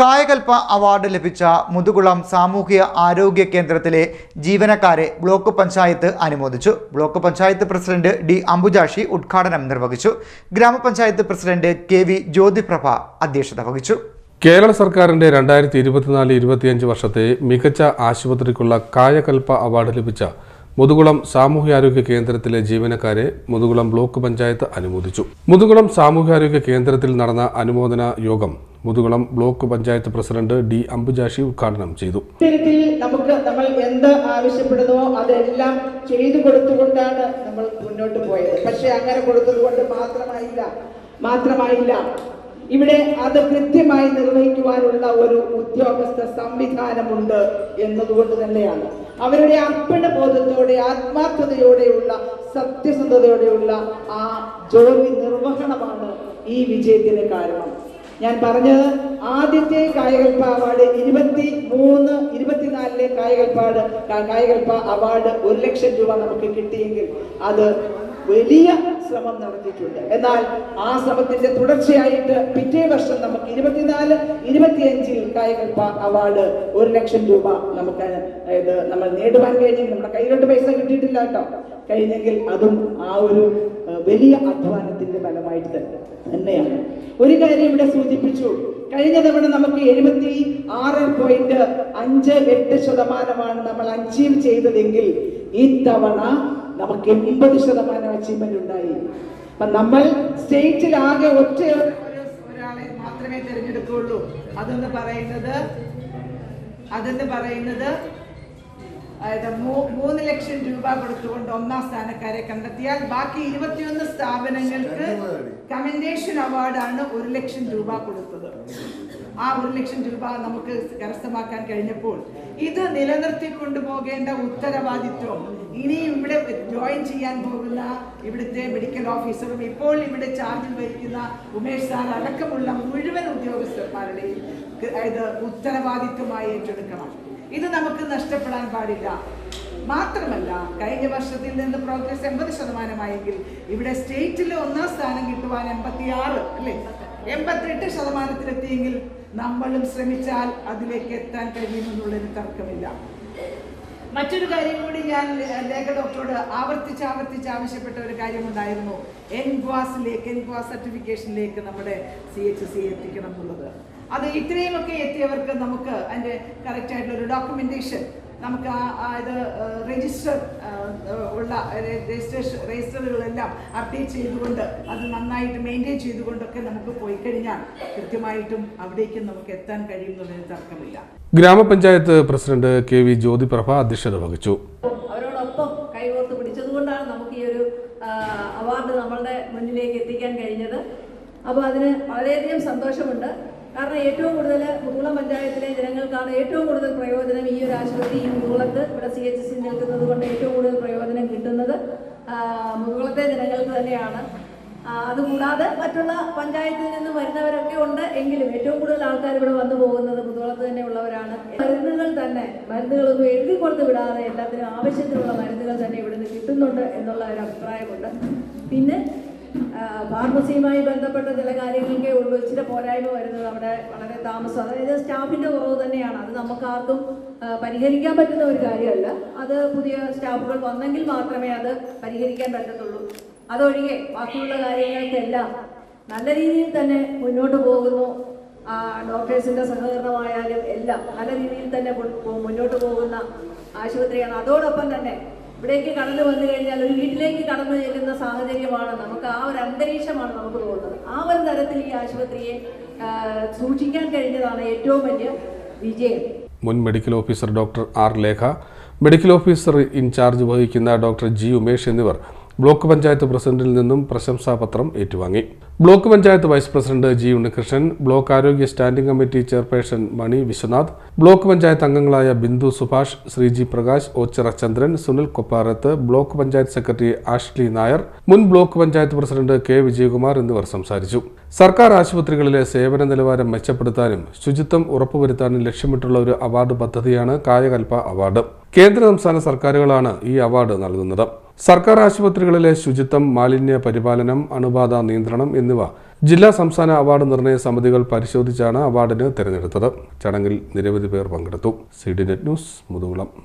Kayakalp award ലഭിച്ച മുതുകുളം സാമൂഹിക ആരോഗ്യ കേന്ദ്രത്തിലെ ജീവനക്കാരെ ബ്ലോക്ക് പഞ്ചായത്ത് അനുമോദിച്ചു. Block panchayat president D Ambujakshi ഉദ്ഘാടനം നിർവഹിച്ചു. ഗ്രാമപഞ്ചായത്ത് പ്രസിഡന്റ് കെ വി ജ്യോതിപ്രഭ അധ്യക്ഷത വഹിച്ചു. കേരള സർക്കാരിന്റെ രണ്ടായിരത്തി ഇരുപത്തിനാല് ഇരുപത്തിയഞ്ച് വർഷത്തെ മികച്ച ആശുപത്രിക്കുള്ള കായകൽപ്പ അവാർഡ് ലഭിച്ച മുതുകുളം സാമൂഹ്യാരോഗ്യ കേന്ദ്രത്തിലെ ജീവനക്കാരെ മുതുകുളം ബ്ലോക്ക് പഞ്ചായത്ത് അനുമോദിച്ചു. മുതുകുളം സാമൂഹ്യാരോഗ്യ കേന്ദ്രത്തിൽ നടന്ന അനുമോദന യോഗം Muthukulam block panchayat president D Ambujakshi ഉദ്ഘാടനം ചെയ്തു. നമുക്ക് നമ്മൾ എന്ത് ആവശ്യപ്പെടുന്നോ അതെല്ലാം ചെയ്തു കൊടുത്തുകൊണ്ടാണ് നമ്മൾ മുന്നോട്ട് പോയത്. പക്ഷെ അങ്ങനെ കൊടുത്തത് കൊണ്ട് മാത്രമായില്ല മാത്രമായില്ല. ഇവിടെ അത് കൃത്യമായി നിർവഹിക്കുവാനുള്ള ഒരു ഉദ്യോഗസ്ഥ സംവിധാനമുണ്ട് എന്നതുകൊണ്ട് തന്നെയാണ്. അവരുടെ അർപ്പണ ബോധത്തോടെ ആത്മാർത്ഥതയോടെയുള്ള സത്യസന്ധതയോടെയുള്ള ആ ജോലി നിർവഹണമാണ് ഈ വിജയത്തിന് കാരണം. ഞാൻ പറഞ്ഞത് ആദ്യത്തെ കായികൽപ്പ അവാർഡ് ഇരുപത്തി മൂന്ന് ഇരുപത്തിനാലിലെ കായികൽപ്പാട്. കായികൽപ്പ അവാർഡ് ഒരു ലക്ഷം രൂപ നമുക്ക് കിട്ടിയെങ്കിൽ അത് വലിയ ശ്രമം നടത്തിയിട്ടുണ്ട്. എന്നാൽ ആ ശ്രമത്തിന്റെ തുടർച്ചയായിട്ട് പിറ്റേ വർഷം നമുക്ക് ഇരുപത്തിനാല് ഇരുപത്തിയഞ്ചിൽ കായകൽപ്പ അവാർഡ് ഒരു ലക്ഷം രൂപ നമുക്ക് ഇത് നമ്മൾ നേടുവാൻ കഴിഞ്ഞെങ്കിൽ നമ്മുടെ കയ്യിലോട്ട് പൈസ കിട്ടിയിട്ടില്ല കേട്ടോ. കഴിഞ്ഞെങ്കിൽ അതും ആ ഒരു വലിയ അധ്വാനത്തിന്റെ ഫലമായിട്ട് തന്നെ. തന്നെയാണ്. ഒരു കാര്യം ഇവിടെ സൂചിപ്പിച്ചു. കഴിഞ്ഞ തവണ നമുക്ക് എഴുപത്തി ആറ് പോയിന്റ് അഞ്ച് എട്ട് ശതമാനമാണ് നമ്മൾ അച്ചീവ് ചെയ്തതെങ്കിൽ ഇത്തവണ നമുക്ക് എൺപത് ശതമാനം അച്ചീവ്മെന്റ് ഉണ്ടായി. അപ്പൊ നമ്മൾ സ്റ്റേറ്റിൽ ആകെ ഒറ്റ ഒരാളെ മാത്രമേ തിരഞ്ഞെടുക്കുകയുള്ളൂ അതെന്ന് പറയുന്നത് അതെന്ന് പറയുന്നത് അതായത് മൂന്ന് ലക്ഷം രൂപ കൊടുത്തുകൊണ്ട് ഒന്നാം സ്ഥാനക്കാരെ കണ്ടെത്തിയാൽ ബാക്കി ഇരുപത്തിയൊന്ന് സ്ഥാപനങ്ങൾക്ക് കമൻഡേഷൻ അവാർഡാണ് ഒരു ലക്ഷം രൂപ കൊടുത്തത്. ആ ഒരു ലക്ഷം രൂപ നമുക്ക് കരസ്ഥമാക്കാൻ കഴിഞ്ഞപ്പോൾ ഇത് നിലനിർത്തി കൊണ്ടുപോകേണ്ട ഉത്തരവാദിത്വം. ഇനി ഇവിടെ ജോയിൻ ചെയ്യാൻ പോകുന്ന ഇവിടുത്തെ മെഡിക്കൽ ഓഫീസറും ഇപ്പോൾ ഇവിടെ ചാർജിൽ വഹിക്കുന്ന ഉമേഷ് സാർ അടക്കമുള്ള മുഴുവൻ ഉദ്യോഗസ്ഥന്മാരുടെയും ഇത് ഉത്തരവാദിത്വമായി ഏറ്റെടുക്കണം. ഇത് നമുക്ക് നഷ്ടപ്പെടാൻ പാടില്ല. മാത്രമല്ല കഴിഞ്ഞ വർഷത്തിൽ നിന്ന് പ്രോഗ്രസ് എൺപത് ശതമാനമായെങ്കിൽ ഇവിടെ സ്റ്റേറ്റിൽ ഒന്നാം സ്ഥാനം കിട്ടുവാൻ എൺപത്തി ആറ് അല്ലേ? എൺപത്തെട്ട് ശതമാനത്തിലെത്തിയെങ്കിൽ നമ്മളും ശ്രമിച്ചാൽ അതിലേക്ക് എത്താൻ കഴിയുമെന്നുള്ളതിന് തർക്കമില്ല. മറ്റൊരു കാര്യം കൂടി ഞാൻ ലേഖ ഡോക്ടറോട് ആവർത്തിച്ച് ആവർത്തിച്ച് ആവശ്യപ്പെട്ട ഒരു കാര്യമുണ്ടായിരുന്നു. എൻഗ്വാസിലേക്ക് എൻഗ്വാസ് സർട്ടിഫിക്കേഷനിലേക്ക് നമ്മുടെ സി എച്ച് സി എത്തിക്കണം എന്നുള്ളത്. അത് ഇത്രയുമൊക്കെ എത്തിയവർക്ക് നമുക്ക് അതിന്റെ കറക്റ്റായിട്ടുള്ളൊരു ഡോക്യുമെന്റേഷൻ നമുക്ക് ആ ഇത് രജിസ്റ്റർ ഉള്ള രജിസ്ട്രേഷൻ രജിസ്റ്ററുകളെല്ലാം അപ്ഡേറ്റ് ചെയ്തുകൊണ്ട് അത് നന്നായിട്ട് മെയിന്റെയിൻ ചെയ്തുകൊണ്ടൊക്കെ നമുക്ക് പോയി കഴിഞ്ഞാൽ കൃത്യമായിട്ടും അവിടേക്ക് നമുക്ക് എത്താൻ കഴിയുന്നതിന് തർക്കമില്ല. ഗ്രാമപഞ്ചായത്ത് പ്രസിഡന്റ് കെ വി ജ്യോതിപ്രഭ അധ്യക്ഷത വഹിച്ചു. അവരോടൊപ്പം കൈകോർത്ത് പിടിച്ചതുകൊണ്ടാണ് നമുക്ക് ഈ ഒരു അവാർഡ് നമ്മളുടെ മുന്നിലേക്ക് എത്തിക്കാൻ കഴിഞ്ഞത്. അപ്പോൾ അതിന് വളരെയധികം സന്തോഷമുണ്ട്. കാരണം ഏറ്റവും കൂടുതൽ മുകുളം പഞ്ചായത്തിലെ ജനങ്ങൾക്കാണ് ഏറ്റവും കൂടുതൽ പ്രയോജനം ഈ ഒരു ആശുപത്രി ഈ മുകുളത്ത് ഇവിടെ സി എച്ച് സി നിൽക്കുന്നത് കൊണ്ട് ഏറ്റവും കൂടുതൽ പ്രയോജനം കിട്ടുന്നത് ആ, മുകുളത്തെ ജനങ്ങൾക്ക് തന്നെയാണ്. അതുകൂടാതെ മറ്റുള്ള പഞ്ചായത്തിൽ നിന്ന് വരുന്നവരൊക്കെ ഉണ്ട്. എങ്കിലും ഏറ്റവും കൂടുതൽ ആൾക്കാർ ഇവിടെ വന്നു പോകുന്നത് മുതുകുളത്ത് തന്നെ ഉള്ളവരാണ്. മരുന്നുകൾ തന്നെ മരുന്നുകളൊന്നും എഴുതി കൊടുത്ത് വിടാതെ എല്ലാത്തിനും ആവശ്യത്തിനുള്ള മരുന്നുകൾ തന്നെ ഇവിടുന്ന് കിട്ടുന്നുണ്ട് എന്നുള്ള ഒരു അഭിപ്രായമുണ്ട്. പിന്നെ ഫാർമസിയുമായി ബന്ധപ്പെട്ട ചില കാര്യങ്ങളൊക്കെ ഉള്ളൂ. ഇച്ചിരി പോരായ്മ വരുന്നത് അവിടെ വളരെ താമസം. അതായത് സ്റ്റാഫിന്റെ കുറവ് തന്നെയാണ്. അത് നമുക്ക് ആർക്കും പരിഹരിക്കാൻ പറ്റുന്ന ഒരു കാര്യമല്ല. അത് പുതിയ സ്റ്റാഫുകൾ വന്നെങ്കിൽ മാത്രമേ അത് പരിഹരിക്കാൻ പറ്റത്തുള്ളൂ. അതൊഴികെ ബാക്കിയുള്ള കാര്യങ്ങൾക്കെല്ലാം നല്ല രീതിയിൽ തന്നെ മുന്നോട്ട് പോകുന്നു. ആ, ഡോക്ടേഴ്സിന്റെ സഹകരണമായാലും എല്ലാം നല്ല രീതിയിൽ തന്നെ മുന്നോട്ട് പോകുന്ന ആശുപത്രിയാണ്. അതോടൊപ്പം തന്നെ ഇവിടേക്ക് കടന്നു വന്നു കഴിഞ്ഞാൽ ഒരു വീട്ടിലേക്ക് കടന്നു ചെല്ലുന്ന സാഹചര്യമാണ് നമുക്ക് ആ ഒരു അന്തരീക്ഷമാണ് നമുക്ക് തോന്നുന്നത്. ആ ഒരു തരത്തിൽ ഈ ആശുപത്രിയെ സൂക്ഷിക്കാൻ കഴിഞ്ഞതാണ് ഏറ്റവും വലിയ വിജയം. മുൻ medical officer doctor R Lekha medical officer in charge വഹിക്കുന്ന ഡോക്ടർ ജി ഉമേഷ് എന്നിവർ ബ്ലോക്ക് പഞ്ചായത്ത് പ്രസിഡന്റിൽ നിന്നും പ്രശംസാപത്രം ഏറ്റുവാങ്ങി. Block panchayat vice president G Unnikrishnan block ആരോഗ്യ standing committee chairperson Mani Viswanath block panchayat അംഗങ്ങളായ Bindu Subhash Sreeji Prakash Ochira Chandran Sunil Kopparath block panchayat secretary Ashley Nair മുൻ block panchayat president K Vijayakumar എന്നിവർ സംസാരിച്ചു. സർക്കാർ ആശുപത്രികളിലെ സേവന നിലവാരം മെച്ചപ്പെടുത്താനും ശുചിത്വം ഉറപ്പുവരുത്താനും ലക്ഷ്യമിട്ടുള്ള ഒരു അവാർഡ് പദ്ധതിയാണ് കായകൽപ്പ അവാർഡ്. കേന്ദ്ര സംസ്ഥാന സർക്കാരുകളാണ് ഈ അവാർഡ് നൽകുന്നത്. സർക്കാർ ആശുപത്രികളിലെ ശുചിത്വം മാലിന്യ പരിപാലനം അണുബാധ നിയന്ത്രണം എന്നിവ ജില്ലാ സംസ്ഥാന അവാർഡ് നിർണയ സമിതികൾ പരിശോധിച്ചാണ് അവാർഡിന് തിരഞ്ഞെടുത്തത്. ചടങ്ങിൽ നിരവധി പേർ പങ്കെടുത്തു. C D net news Muthukulam.